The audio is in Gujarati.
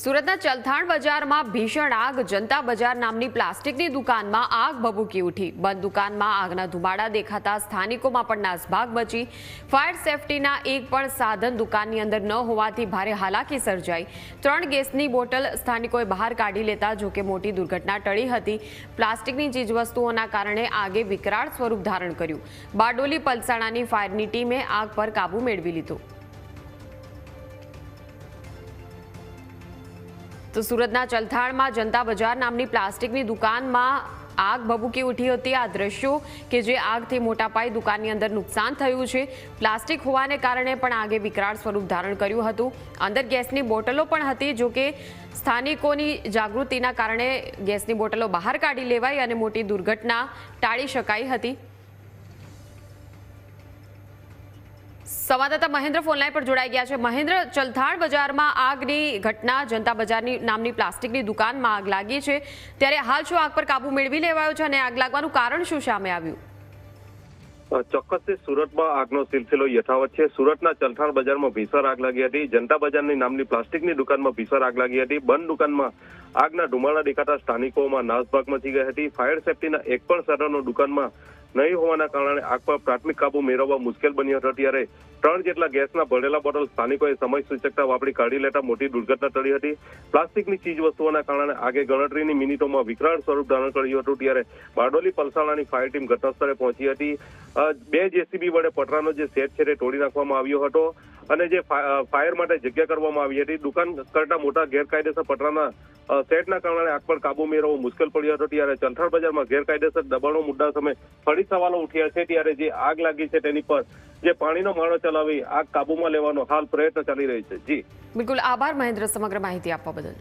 સુરતના ચલથાણ બજારમાં ભીષણ આગ, જનતા બજાર નામની પ્લાસ્ટિકની દુકાનમાં આગ ભભૂકી ઉઠી. બંધ દુકાનમાં આગના ધુમાડા દેખાતા સ્થાનિકોમાં પણ નાસભાગ મચી. ફાયર સેફટીના એક પણ સાધન દુકાનની અંદર ન હોવાથી ભારે હાલાકી સર્જાઈ. ત્રણ ગેસની બોટલ સ્થાનિકોએ બહાર કાઢી લેતા જોકે મોટી દુર્ઘટના ટળી હતી. પ્લાસ્ટિકની ચીજવસ્તુઓના કારણે આગે વિકરાળ સ્વરૂપ ધારણ કર્યું. બારડોલી પલસાણાની ફાયરની ટીમે આગ પર કાબૂ મેળવી લીધો. તો સુરતના ચલથાણમાં જનતા બજાર નામની પ્લાસ્ટિકની દુકાનમાં આગ ભભૂકી ઉઠી હતી. આ દ્રશ્યો કે જે આગથી મોટા પાયે દુકાનની અંદર નુકસાન થયું છે, પ્લાસ્ટિક હોવાને કારણે પણ આગે વિકરાળ સ્વરૂપ ધારણ કર્યું હતું. અંદર ગેસની બોટલો પણ હતી, જો કે સ્થાનિકોની જાગૃતિના કારણે ગેસની બોટલો બહાર કાઢી લેવાઈ અને મોટી દુર્ઘટના ટાળી શકાઈ હતી. સંવાદદાતા મહેન્દ્ર ફોનલાઈન પર જોડાઈ ગયા છે. મહેન્દ્ર, ચલથાણ બજારમાં આગની ઘટના, જનતા બજારની નામની પ્લાસ્ટિકની દુકાનમાં આગ લાગી છે. ત્યારે હાલ શું આગ પર કાબુ મેળવી લેવાયો છે અને આગ લાગવાનું કારણ શું સામે આવ્યું? ચોક્કસથી સુરતમાં આગનો સિલસિલો યથાવત છે. સુરતના ચલથાણ બજારમાં ભીષણ આગ લાગી હતી. જનતા બજારની નામની પ્લાસ્ટિકની દુકાનમાં ભીષણ આગ લાગી હતી. બંધ દુકાનમાં આગના ધુમાડા દેખાતા સ્થાનિકોમાં નાસભાગ મચી ગઈ હતી. ફાયર સેફટીના એક પણ સાધનો દુકાનમાં નહીં હોવાના કારણે આગ પર પ્રાથમિક કાબુ મેળવવા મુશ્કેલ બન્યો હતો. ત્યારે ત્રણ જેટલા ગેસના ભરેલા બોટલ સ્થાનિકોએ સમય સૂચકતા વાપરી કાઢી લેતા મોટી દુર્ઘટના ટળી હતી. પ્લાસ્ટિકની ચીજ વસ્તુઓના કારણે આગે ગણતરીની મિનિટોમાં વિકરાળ સ્વરૂપ ધારણ કર્યું હતું. ત્યારે બારડોલી પલસાણાની ફાયર ટીમ ઘટનાસ્થળે પહોંચી હતી. બે જેસીબી વડે પટરાનો જે સેટ છે તે તોડી નાખવામાં આવ્યો હતો. અને જે ફાયર માટે જગ્યા કરવામાં આવી હતી. દુકાન કરતા મોટા ગેરકાયદેસર પટરાના સેટના કારણે આગ પર કાબુ મેળવવો મુશ્કેલ પડ્યો હતો. ત્યારે ચલથાણ બજારમાં ગેરકાયદેસર દબાણો મુદ્દા સામે ફરી સવાલો ઉઠ્યા છે. ત્યારે જે આગ લાગી છે તેની પર જે પાણીનો માળો ચલાવી આગ કાબુમાં લેવાનો હાલ પ્રયત્ન ચાલી રહી છે. જી. બિલકુલ આભાર મહેન્દ્ર સમગ્ર માહિતી આપવા બદલ.